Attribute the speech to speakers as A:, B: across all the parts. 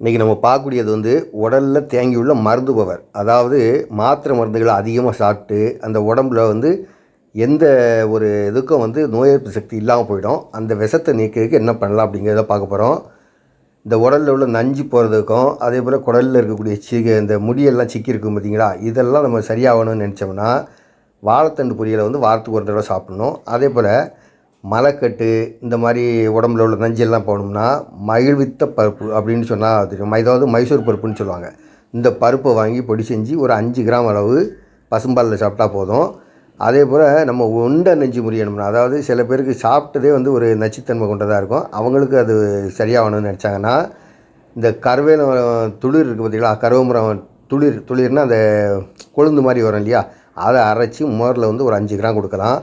A: இன்றைக்கி நம்ம பார்க்கக்கூடியது வந்து உடலில் தேங்கியுள்ள மருந்து பவர் அதாவது மாத்திரை மருந்துகளை அதிகமாக சாப்பிட்டு அந்த உடம்புல வந்து எந்த ஒரு இதுக்கும் வந்து நோய் எதிர்ப்பு சக்தி இல்லாமல் போயிடும். அந்த விஷத்தை நீக்கிறதுக்கு என்ன பண்ணலாம் அப்படிங்கிறத பார்க்க போகிறோம் இந்த உடலில் உள்ள நஞ்சு போகிறதுக்கும் அதே போல் குடலில் இருக்கக்கூடிய சி இந்த முடியெல்லாம் சிக்கி இருக்கும் பார்த்தீங்களா இதெல்லாம் நம்ம சரியாகணும்னு நினச்சோம்னா வாழைத்தண்டு பொரியலை வந்து வாரத்துக்கு ஒரு தடவை சாப்பிட்ணும். அதே போல் மலைக்கட்டு இந்த மாதிரி உடம்புல உள்ள நஞ்செல்லாம் போகணும்னா மகிழ்வித்த பருப்பு அப்படின்னு சொன்னால் தெரியும் அதாவது மைசூர் பருப்புன்னு சொல்லுவாங்க. இந்த பருப்பை வாங்கி பொடி செஞ்சு ஒரு அஞ்சு கிராம் அளவு பசும்பாலில் சாப்பிட்டா போதும். அதே போல் நம்ம உண்டை நெஞ்சு முறியணும்னா அதாவது சில பேருக்கு சாப்பிட்டதே வந்து ஒரு நச்சுத்தன்மை கொண்டதாக இருக்கும். அவங்களுக்கு அது சரியாகணும்னு நினச்சாங்கன்னா இந்த கருவேல துளிர் இருக்குது பார்த்திங்களா கருவமரம் துளிர் துளிர்னால் அந்த கொழுந்து மாதிரி வரும் இல்லையா? அதை அரைச்சி மோரில் வந்து ஒரு அஞ்சு கிராம் கொடுக்கலாம்.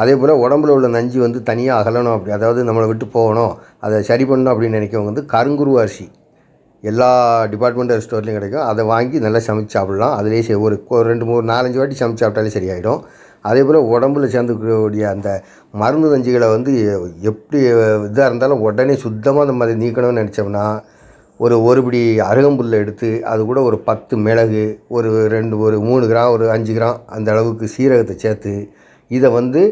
A: அதே போல் உடம்புல உள்ள நஞ்சு வந்து தனியாக அகலணும் அப்படி அதாவது நம்மளை விட்டு போகணும் அதை சரி பண்ணணும் அப்படின்னு நினைக்கிறவங்க வந்து கருங்குரு அரிசி. எல்லா டிபார்ட்மெண்டல் ஸ்டோர்லேயும் கிடைக்கும். அதை வாங்கி நல்லா சமைச்சு சாப்பிட்லாம். அதிலே சரி ஒரு ஒரு ரெண்டு மூணு நாலஞ்சு வாட்டி சமைச்சு சாப்பிட்டாலே சரியாயிடும். அதே போல் உடம்புல சேர்ந்துக்கூடிய அந்த மருந்து நஞ்சுகளை வந்து எப்படி இதாக இருந்தாலும் உடனே சுத்தமாக நம்ம அதை நீக்கணும்னு நினச்சோம்னா ஒரு ஒரு பிடி அருகம்புல்லை எடுத்து அது கூட ஒரு பத்து மிளகு ஒரு ரெண்டு ஒரு மூணு கிராம் ஒரு அஞ்சு கிராம் அந்த அளவுக்கு சீரகத்தை சேர்த்து இதை வந்து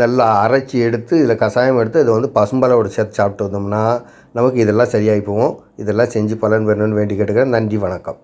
A: நல்லா அரைச்சி எடுத்து இதில் கஷாயம் எடுத்து இதை வந்து பசும்பாலோட சேர்த்து சாப்பிட்டு வந்தோம்னா நமக்கு இதெல்லாம் சரியாகி போகும். இதெல்லாம் செஞ்சு பலன் பெறணும்னு வேண்டி கேட்டுக்கிறேன். நன்றி வணக்கம்.